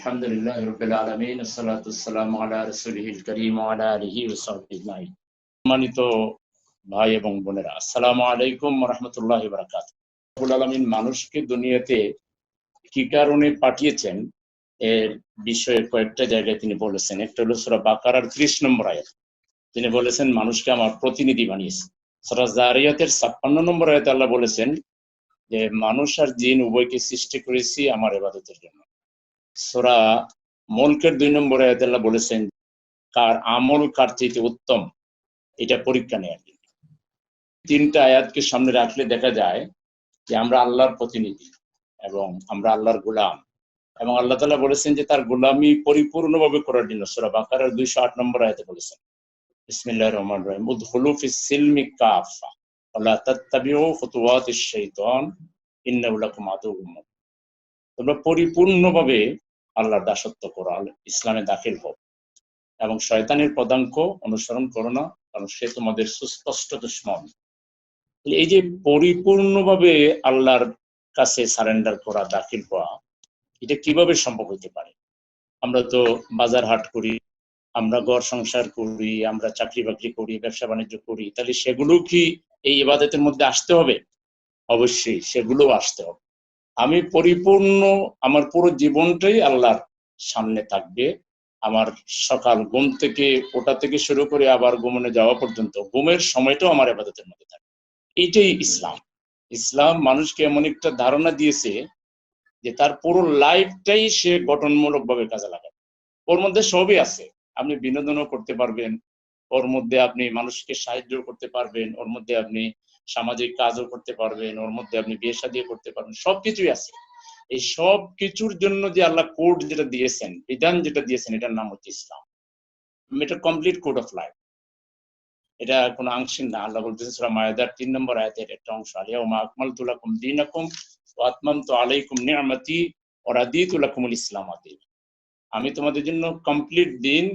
الحمد لله رب العالمين والصلاة والسلام على رسوله الكريم وعلى آله وصحبه أجمعين সম্মানিত ভাই এবং বোনেরা আসসালামু আলাইকুম রহমতুল্লাহ বারাকাত রব্বুল আলামিন মানুষকে দুনিয়াতে কি কারণে পাঠিয়েছেন এর বিষয়ে কয়েকটা জায়গায় তিনি বলেছেন একটা হলো সুরা বাকারার ত্রিশ নম্বর আয়াত তিনি বলেছেন মানুষকে আমার প্রতিনিধি বানিয়েছে সুরা জারিয়াতের ছাপ্পান্ন নম্বর আয়াতে আল্লাহ বলেছেন যে মানুষ আর জিন উভয়কে সৃষ্টি করেছি আমার এবাদতের জন্য সোরা মলকের দুই নম্বর আয়াতে আল্লাহ বলেছেন, কার আমল কার চাইতে উত্তম, এটা পরীক্ষা নেয়ার জন্য তিনটা আয়াতকে সামনে রাখলে দেখা যায় যে আমরা আল্লাহর প্রতিনিধি এবং আমরা আল্লাহর গোলাম এবং আল্লাহ তালা বলেছেন যে তার গোলামি পরিপূর্ণভাবে করার জন্য। সোরা বাকারের দুইশো আট নম্বর আয়াতে বলেছেন বিসমিল্লাহ রহমান রহিম উদ্হুলু ফি সিলমি কাফা আল্লাহ তাত্তাবিউ খুতুওয়াতিশ শাইতান, ইন্নাহু লাকুম আদুউম মুবিন। তোমরা পরিপূর্ণভাবে আল্লাহর দাসত্ব করো ইসলামে দাখিল হোক এবং শয়তানের পদাঙ্ক অনুসরণ করো না, কারণ সে তোমাদের সুস্পষ্ট দুশ্মন। এই যে পরিপূর্ণভাবে আল্লাহর কাছে সারেন্ডার করা, দাখিল হওয়া, এটা কীভাবে সম্ভব হইতে পারে? আমরা তো বাজার হাট করি, আমরা ঘর সংসার করি, আমরা চাকরি বাকরি করি, ব্যবসা বাণিজ্য করি, তাহলে সেগুলো কি এই ইবাদতের মধ্যে আসতে হবে? অবশ্যই সেগুলো আসতে হবে। আমি পরিপূর্ণ আমার পুরো জীবনটাই আল্লাহর সামনে থাকবে। আমার সকাল ঘুম থেকে ওটা থেকে শুরু করে আবার ঘুমনে যাওয়া পর্যন্ত ঘুমের সময়টাও আমার আবাদতের মধ্যে থাকবে। এইটাই ইসলাম। ইসলাম মানুষকে এমন একটা ধারণা দিয়েছে যে তার পুরো লাইফটাই সে গঠনমূলক ভাবে কাজে লাগাবে। ওর মধ্যে সবই আছে। আপনি বিনোদনও করতে পারবেন, ওর মধ্যে আপনি মানুষকে সাহায্য করতে পারবেন, ওর মধ্যে আপনি সামাজিক কাজও করতে পারবেন, ওর মধ্যে আপনি বিয়ে শাদিও করতে পারবেন, সবকিছুই আছে। এই সব কিছুর জন্য যে আল্লাহ কোড যেটা দিয়েছেন, বিধান যেটা দিয়েছেন, এটার নাম হচ্ছে ইসলাম। এটা কমপ্লিট কোড অফ লাইফ। এটা কোনো আংশিক না, আল্লাহ বলতেছে সুরা মায়াদার তিন নম্বর আয়াতের একটা অংশ আলিয়া মা আকমাল তুলাকুম দিনাকুম ও আত্মাম তো আলাইকুম নিয়ামতি ওরা দি তুলাকুমুল ইসলাম আদি আমি তোমাদের জন্য কমপ্লিট দিন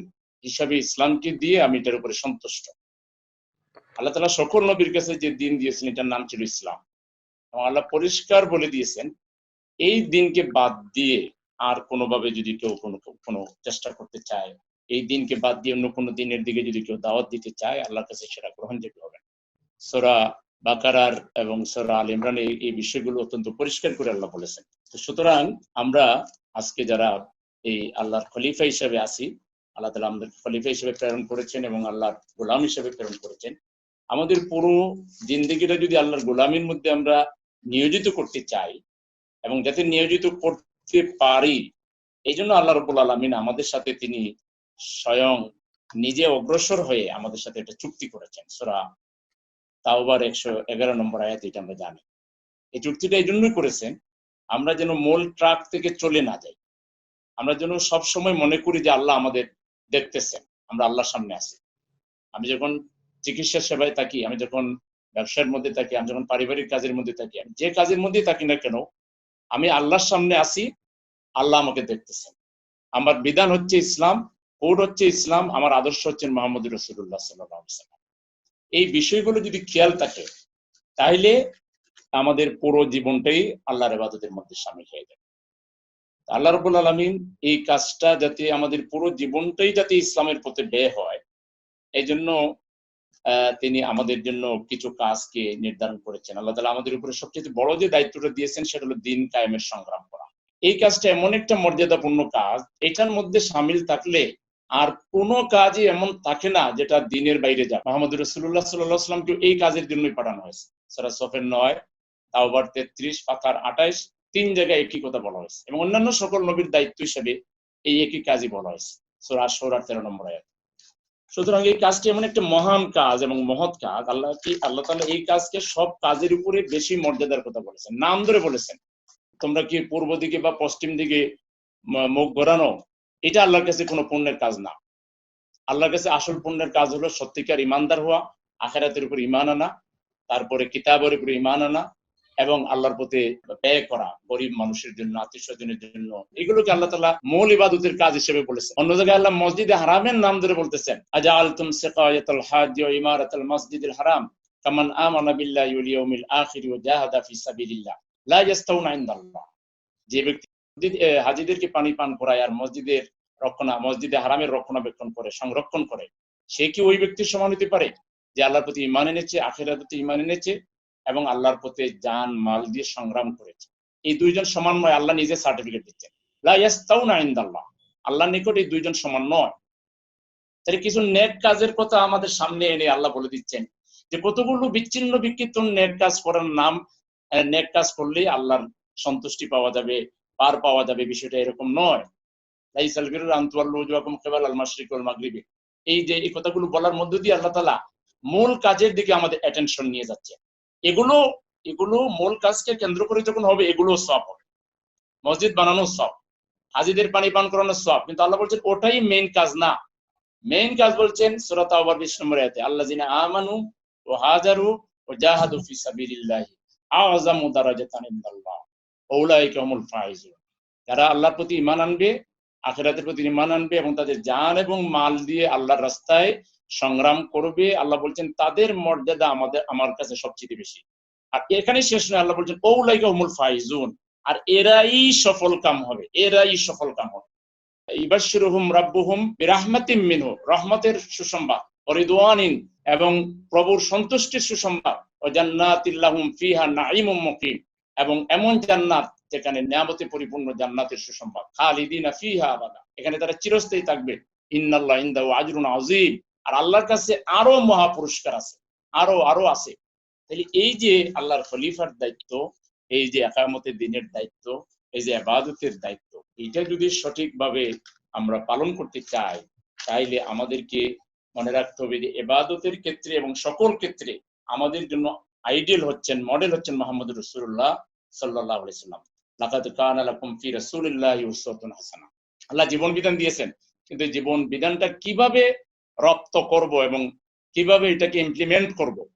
হিসাবে ইসলামকে দিয়ে আমি এটার উপরে সন্তুষ্ট। আল্লাহ তালা সকল নবীর কাছে যে দিন দিয়েছেন, এটার নাম ছিল ইসলাম। এবং আল্লাহ পরিষ্কার বলে দিয়েছেন, এই দিনকে বাদ দিয়ে আর কোনোভাবে যদি কেউ কোনো কোনো চেষ্টা করতে চায়, এই দিনকে বাদ দিয়ে অন্য কোনো দিনের দিকে যদি কেউ দাওয়াত দিতে চায়, আল্লাহর কাছে সেটা গ্রহণযোগ্য হবে সোরা বাকারার এবং সোরা আল ইমরান এই বিষয়গুলো অত্যন্ত পরিষ্কার করে আল্লাহ বলেছেন। তো সুতরাং আমরা আজকে যারা এই আল্লাহর খলিফা হিসেবে আসি আল্লাহ তালা আমাদের খলিফা হিসেবে প্রেরণ করেছেন এবং আল্লাহর গোলাম হিসেবে প্রেরণ করেছেন আমাদের পুরো জিন্দগিটা যদি আল্লাহর গোলামের মধ্যে আমরা নিয়োজিত করতে চাই এবং যাতে নিয়োজিত করতে পারি, এই জন্য আল্লাহ রবুল আলমিন আমাদের সাথে তিনি স্বয়ং নিজে অগ্রসর হয়ে আমাদের সাথে একটা চুক্তি করেছেন। সোরা তাওবার একশো এগারো নম্বর আয়াত, এটা আমরা জানি। এই চুক্তিটা এই জন্যই করেছেন, আমরা যেন মূল ট্রাক থেকে চলে না যাই। আমরা যেন সব সময় মনে করি যে আল্লাহ আমাদের দেখতেছেন, আমরা আল্লাহর সামনে আছি। আমি যখন চিকিৎসা সেবায় থাকি, আমি যখন ব্যবসার মধ্যে থাকি, আমি যখন পারিবারিক কাজের মধ্যে থাকি, আমি যে কাজের মধ্যে থাকি না কেন, আমি আল্লাহর সামনে আসি, আল্লাহ আমাকে দেখতেছেন। আমার বিধান হচ্ছে ইসলাম, কোড হচ্ছে ইসলাম, আমার আদর্শ হচ্ছেন মোহাম্মদ রসুল্লাহ সাল্লাম এই বিষয়গুলো যদি খেয়াল থাকে তাহলে আমাদের পুরো জীবনটাই আল্লাহর আবাদতের মধ্যে সামিল হয়ে যাবে। আল্লাহ রবুল আলমিন এই কাজটা যাতে আমাদের পুরো জীবনটাই যাতে ইসলামের পথে ব্যয় হয় এই জন্য তিনি আমাদের জন্য কিছু কাজকে নির্ধারণ করেছেন। আল্লাহ তালা আমাদের উপরে সবচেয়ে বড় যে দায়িত্বটা দিয়েছেন, সেটা হলো দিন কায়েমের সংগ্রাম করা। এই কাজটা এমন একটা মর্যাদাপূর্ণ কাজ, এটার মধ্যে সামিল থাকলে আর কোন কাজই এমন থাকে না যেটা দিনের বাইরে যায়। মোহাম্মদ রসুল্লাহ সাল্লাহ সাল্লামকে এই কাজের জন্যই পাঠানো হয়েছে। সারা সফের নয়, তাওবার তেত্রিশ পাতার আঠাইশ, তিন জায়গায় একই কথা বলা হয়েছে এবং অন্যান্য সকল নবীর দায়িত্ব হিসেবে এই একই কাজই বলা হয়েছে। সোরা সোরার তেরো নম্বর আয়াত। সুতরাং এই কাজটি এমন একটা মহান কাজ এবং মহৎ কাজ। আল্লাহ কি, আল্লাহ তালা এই কাজকে সব কাজের উপরে বেশি মর্যাদার কথা বলেছেন, নাম ধরে বলেছেন। তোমরা কি পূর্ব দিকে বা পশ্চিম দিকে মুখ ঘোরানো? এটা আল্লাহর কাছে কোনো পুণ্যের কাজ না। আল্লাহর কাছে আসল পুণ্যের কাজ হলো সত্যিকার ইমানদার হওয়া, আখেরাতের উপর ইমান আনা, তারপরে কিতাবের উপর ইমান আনা এবং আল্লাহর প্রতি ব্যয় করা গরিব মানুষের জন্য, আত্মীয় স্বজনের জন্য, এগুলোকে আল্লাহ তালা মূল ইবাদতের কাজ হিসেবে বলেছেন। অন্য জায়গায় আল্লাহ মসজিদে হারামের নাম ধরে বলতেছেন আজা আলতুম হাজ হারাম কামান আখির জাহাদা ফি সাবিলিল্লাহ, লা যে ব্যক্তি হাজিদেরকে পানি পান করায় আর মসজিদের রক্ষণা, মসজিদে হারামের রক্ষণাবেক্ষণ করে, সংরক্ষণ করে, সে কি ওই ব্যক্তির সমান হতে পারে? যে আল্লাহর প্রতি ইমান এনেছে আখেরার প্রতি ইমান এনেছে এবং আল্লাহর প্রতি জান, মাল দিয়ে সংগ্রাম করেছে। এই দুইজন সমান নয়, আল্লাহ নিজে সার্টিফিকেট দিচ্ছেন। আল্লাহর নিকট এই দুইজন সমান নয়। তাহলে কিছু নেক কাজের কথা আমাদের সামনে এনে আল্লাহ বলে দিচ্ছেন যে, কতগুলো বিচ্ছিন্ন বিক্ষিপ্ত নেক কাজ করার নাম নেক কাজ করলেই আল্লাহর সন্তুষ্টি পাওয়া যাবে, পার পাওয়া যাবে, বিষয়টা এরকম নয়। লাইসাল বিরুর আন্তুয়াল্লু ওয়াজুহাকুম কিবাল আল মাগরিবি। এই যে, এই কথাগুলো বলার মধ্য দিয়ে আল্লাহ তাআলা মূল কাজের দিকে আমাদের অ্যাটেনশন নিয়ে যাচ্ছে এগুলো এগুলো মূল কাজকে কেন্দ্র করে যখন হবে, এগুলো সব হবে। মসজিদ বানানো সব হাজিদের পানি পান করানো সব কিন্তু আল্লাহ বলছেন, ওটাই মেইন কাজ না। মেইন কাজ বলছেন সূরা তাওবার 20 নম্বর আয়াতে, আল্লাযিনা আমানু ওয়া হাজারু ও জাহাদু ফি সাবিলিল্লাহি আ'যামু দারাজাতান ইনদাল্লাহ, ওউলাইকা হুমুল ফাইজুন। যারা আল্লাহর প্রতি ঈমান আনবে, আখিরাতের প্রতি ঈমান আনবে এবং তাদের জান এবং মাল দিয়ে আল্লাহর রাস্তায় সংগ্রাম করবে, আল্লাহ বলছেন, তাদের মর্যাদা আমাদের, আমার কাছে সবচেয়ে বেশি। আর এখানে শেষ নয়, আল্লাহ বলছেন ওউলাইকা হুমুল ফাইজুন। আর এরাই সফল কাম হবে, এরাই সফল কাম হবে। রাব্বুহুম বিরাহমাতিম মিনহু, রহমতের সুসংবাদ অরিদওয়ানিন এবং প্রভুর সন্তুষ্টির সুসংবাদ ও জান্নাতিল্লাহুম ফিহা নাঈমুম মুকিম। এবং এমন জান্নাত যেখানে নিয়ামতে পরিপূর্ণ জান্নাতের সুসংবাদ, খালিদিনা ফিহা আবাদা। এখানে তারা চিরস্থায়ী থাকবে। ইন্নাল্লাহ ইনদাহু আজরুন আযীম। আর আল্লাহর কাছে আরও মহা পুরস্কার আছে, আরও আরও আছে। তাহলে এই যে আল্লাহর খলিফার দায়িত্ব, এই যে একামতের দিনের দায়িত্ব, এই যে আবাদতের দায়িত্ব, এইটা যদি সঠিকভাবে আমরা পালন করতে চাই, তাইলে আমাদেরকে মনে রাখতে হবে যে এবাদতের ক্ষেত্রে এবং সকল ক্ষেত্রে আমাদের জন্য আইডিয়াল হচ্ছেন, মডেল হচ্ছেন মোহাম্মদ রসুল্লাহ সাল্লাহ সাল্লাম। লাকাত কান আলাকুম ফি রাসূলিল্লাহি উসওয়াতুন হাসানা আল্লাহ জীবন বিধান দিয়েছেন, কিন্তু জীবন বিধানটা কীভাবে রপ্ত করব এবং কীভাবে এটাকে ইমপ্লিমেন্ট করব,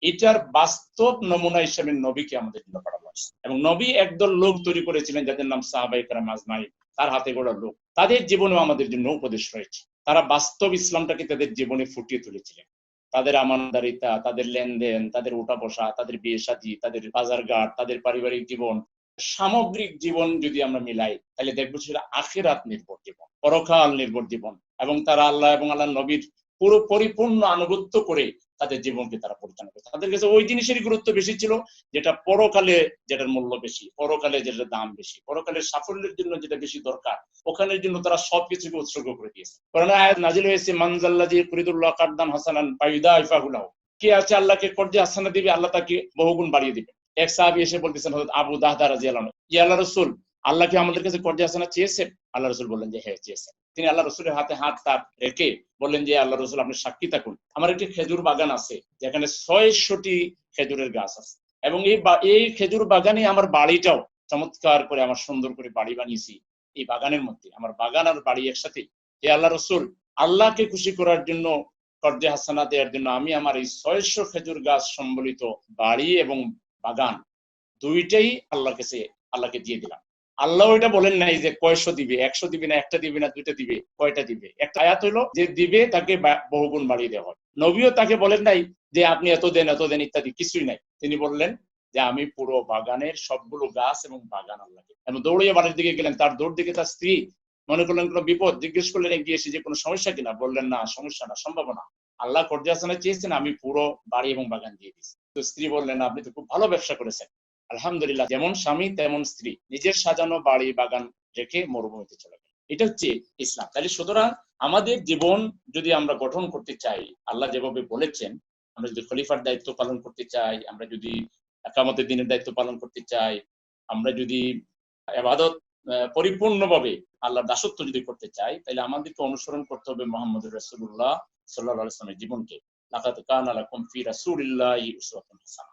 এটার বাস্তব নমুনা হিসেবে নবীকে আমাদের জন্য পাঠানো হয়েছে এবং নবী একদল লোক তৈরি করেছিলেন যাদের নাম সাহাবাই কারাম আজমাই তার হাতে গড়া লোক। তাদের জীবনেও আমাদের জন্য উপদেশ রয়েছে। তারা বাস্তব ইসলামটাকে তাদের জীবনে ফুটিয়ে তুলেছিলেন। তাদের আমানদারিতা, তাদের লেনদেন, তাদের উঠা বসা তাদের বিয়ে সাজি তাদের বাজার ঘাট তাদের পারিবারিক জীবন, সামগ্রিক জীবন যদি আমরা মিলাই, তাহলে দেখব সেটা আখেরাত নির্ভর জীবন, পরকাল নির্ভর জীবন। এবং তারা আল্লাহ এবং আল্লাহ নবীর পুরো পরিপূর্ণ আনুগত্য করে তাদের জীবনকে তারা পরিচালনা করে তাদের কাছে ওই জিনিসেরই গুরুত্ব বেশি ছিল যেটা পরকালে যেটার মূল্য বেশি, পরকালে যেটার দাম বেশি, পরকালের সাফল্যের জন্য যেটা বেশি দরকার, ওখানের জন্য তারা সবকিছুকে উৎসর্গ করে দিয়েছে। কারণ আয়াত নাজিল হয়েছে মানজাল্লাজি ফরিদুল্লাহ কাদ্দান হাসানান পাইদা ইফাহুল্লাহ কে আছে আল্লাহকে কর্জে হাসানা দিবে, আল্লাহ তাকে বহুগুণ বাড়িয়ে দিবে। এক সাহাবি এসে বলতেছেন আবু দাহদা রাদিয়াল্লাহু আনহু। ইয়া আল্লাহ রাসূল, আল্লাহ কি আমাদের কাছে কর্জে হাসানা চেয়েছেন? আল্লাহ রাসূল বললেন যে হ্যাঁ চেয়েছেন তিনি আল্লাহ রসুলের হাতে হাত তার রেখে বললেন যে, আল্লাহ রসুল, আপনি সাক্ষী থাকুন। আমার একটি খেজুর বাগান আছে, যেখানে ছয়শটি খেজুরের গাছ আছে। এবং এই এই খেজুর বাগানে আমার বাড়িটাও চমৎকার করে আমার সুন্দর করে বাড়ি বানিয়েছি এই বাগানের মধ্যে। আমার বাগান আর বাড়ি একসাথে হে আল্লাহ রসুল, আল্লাহকে খুশি করার জন্য কর্জে হাসানা দেওয়ার জন্য আমি আমার এই ছয়শো খেজুর গাছ সম্বলিত বাড়ি এবং বাগান দুইটাই আল্লাহর কাছে, আল্লাহকে দিয়ে দিলাম। আল্লাহ এটা বলেন নাই যে কয়শো দিবে, একশো দিবে না, একটা দিবে না, দুইটা দিবে, কয়টা দিবে? একটা আয়াত হইল যে দিবে তাকে বহুগুণ বাড়িয়ে দেওয়া হয়। নবীও তাকে বলেন নাই যে আপনি এত দেন এত দেন ইত্যাদি, কিছুই নাই। তিনি বললেন যে আমি পুরো বাগানের সবগুলো গাছ এবং বাগান আল্লাহকে। এবং দৌড়িয়ে বাড়ির দিকে গেলেন, তার দৌড় দিকে তার স্ত্রী মনে করলেন, কোনো বিপদ? জিজ্ঞেস করলেন, এগিয়ে এসে যে কোনো সমস্যা কিনা? বললেন, না, সমস্যা না, সম্ভাবনা। আল্লাহ কর্জাসনে চেয়েছেন, আমি পুরো বাড়ি এবং বাগান দিয়ে দিচ্ছি তো স্ত্রী বললেন, আপনি তো খুব ভালো ব্যবসা করেছেন। আলহামদুলিল্লাহ যেমন স্বামী তেমন স্ত্রী। নিজের সাজানো বাড়ি বাগান রেখে মরুভূমিতে চলে গেল। এটা হচ্ছে ইসলাম। তাহলে সুতরাং আমাদের জীবন যদি আমরা গঠন করতে চাই আল্লাহ যেভাবে বলেছেন আমরা যদি খলিফার দায়িত্ব পালন করতে চাই আমরা যদি একামতের দিনের দায়িত্ব পালন করতে চাই আমরা যদি এবাদত আহ, পরিপূর্ণভাবে আল্লাহর দাসত্ব যদি করতে চাই তাহলে আমাদেরকে অনুসরণ করতে হবে মোহাম্মদ রসুল্লাহ সাল্লাহ আলাইসলামের জীবনকে। লাকাত কান আলাকুম ফি রাসূলিল্লাহি উসওয়াতুন হাসানাহ